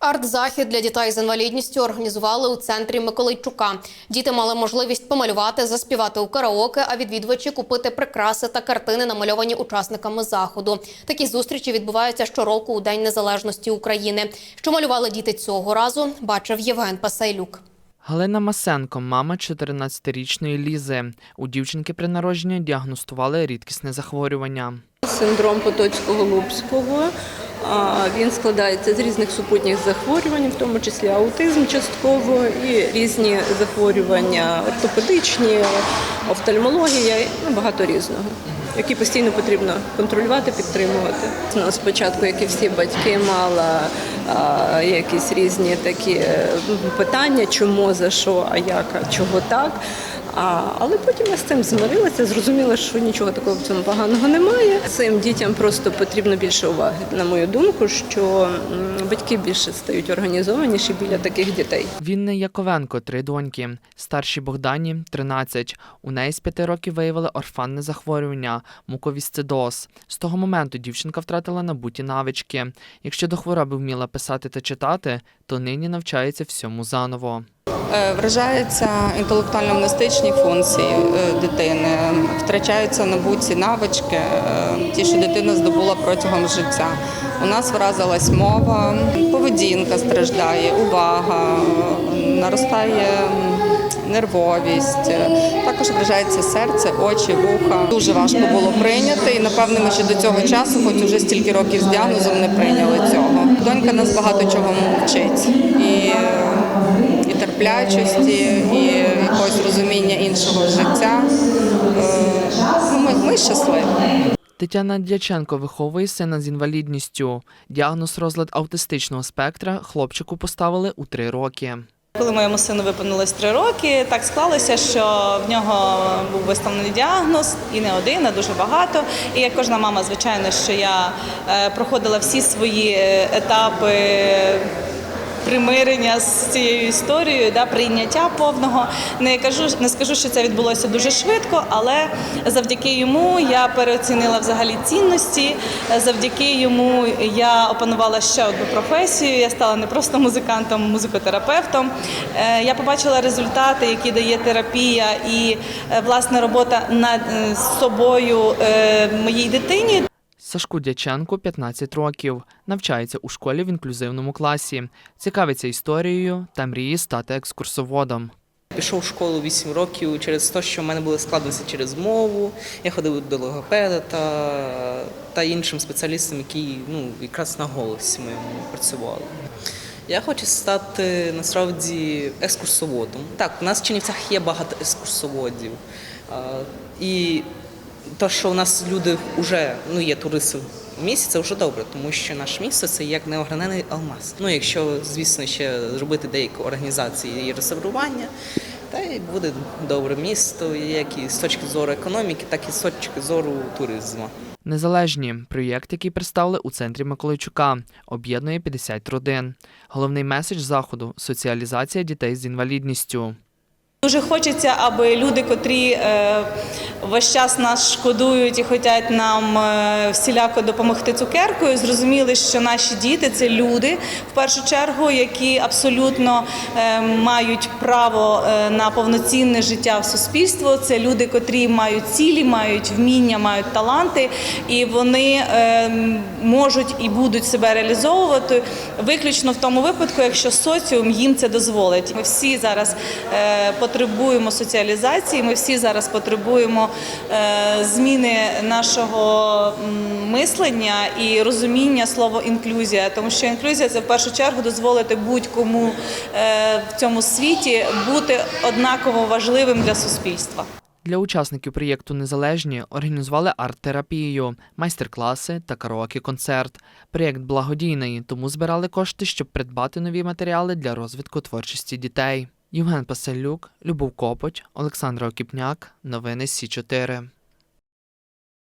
Арт-захід для дітей з інвалідністю організували у центрі Миколайчука. Діти мали можливість помалювати, заспівати у караоке, а відвідувачі купити прикраси та картини, намальовані учасниками заходу. Такі зустрічі відбуваються щороку у День Незалежності України. Що малювали діти цього разу, бачив Євген Пасайлюк. Галина Масенко, мама 14-річної Лізи. У дівчинки при народженні діагностували рідкісне захворювання. Синдром Потоцького-Лубського. А, Він складається з різних супутніх захворювань, в тому числі аутизм частково і різні захворювання ортопедичні, офтальмологія, ну, багато різного, які постійно потрібно контролювати, підтримувати. Ну, Спочатку, як і всі батьки, мала а, якісь різні такі питання, чому, за що, а як, а чого так. А, але потім я з цим змирилася, зрозуміла, що нічого такого в цьому поганого немає. Цим дітям просто потрібно більше уваги, на мою думку, що батьки більше стають організованіші біля таких дітей. Вінни Яковенко, три доньки. Старшій Богдані 13. У неї з п'яти років виявили орфанне захворювання муковісцидоз. З того моменту дівчинка втратила набуті навички. Якщо до хвороби вміла писати та читати, то нині навчається всьому заново. Е, Вражаються інтелектуально-гімнастичні функції е, дитини, втрачаються набуті навички, е, ті, що дитина здобула протягом життя. У нас вразилась мова, поведінка страждає, увага, наростає нервовість, також вражається серце, очі, вуха. Дуже важко було прийняти, і напевно ми ще до цього часу, хоч уже стільки років з діагнозом, не прийняли цього. Донька нас багато чого вчить. Е, і терплячості, і якогось розуміння іншого життя. Е, Ми, ми щасливі. Тетяна Дяченко виховує сина з інвалідністю. Діагноз розлад аутистичного спектра хлопчику поставили у три роки. Коли моєму сину виповнилось три роки, так склалося, що в нього був виставлений діагноз і не один, а дуже багато. І як кожна мама, звичайно, що я е, проходила всі свої е, етапи. Примирення з цією історією, да, прийняття повного. Не кажу, не скажу, що це відбулося дуже швидко, але завдяки йому я переоцінила взагалі цінності. Завдяки йому я опанувала ще одну професію. Я стала не просто музикантом, а музикотерапевтом. Е, Я побачила результати, які дає терапія і е, власне робота над е, собою моїй дитині. Сашку Дяченку 15 років. Навчається у школі в інклюзивному класі. Цікавиться історією та мріє стати екскурсоводом. Пішов в школу 8 років через те, що в мене були складності через мову. Я ходив до логопеда та, та іншим спеціалістам, які ну, якраз на голосі ми працювали. Я хочу стати насправді екскурсоводом. Так, у нас в Чернівцях є багато екскурсоводів. І те, що у нас люди вже ну, є туристи в місті, це вже добре, тому що наше місто це як неогранений алмаз. Ну, якщо, звісно, ще зробити деякі організації і реставрування, та й буде добре місто, як і з точки зору економіки, так і з точки зору туризму. Незалежні проєкт, який представили у центрі Миколайчука, об'єднує 50 родин. Головний меседж заходу соціалізація дітей з інвалідністю. Дуже хочеться, аби люди, котрі е, весь час нас шкодують і хочуть нам е, всіляко допомогти цукеркою, зрозуміли, що наші діти це люди в першу чергу, які абсолютно е, мають право на повноцінне життя в суспільство. Це люди, котрі мають цілі, мають вміння, мають таланти, і вони можуть і будуть себе реалізовувати виключно в тому випадку, якщо соціум їм це дозволить. Ми всі зараз е, потребуємо соціалізації. Ми всі зараз потребуємо е, зміни нашого мислення і розуміння слова інклюзія, тому що інклюзія це в першу чергу дозволити будь-кому е, в цьому світі бути однаково важливим для суспільства. Для учасників проєкту Незалежні організували арт-терапію, майстер-класи та караоке-концерт. Проєкт благодійний, тому збирали кошти, щоб придбати нові матеріали для розвитку творчості дітей. Євген Паселюк, Любов Копоть, Олександр Окіпняк. Новини Сі 4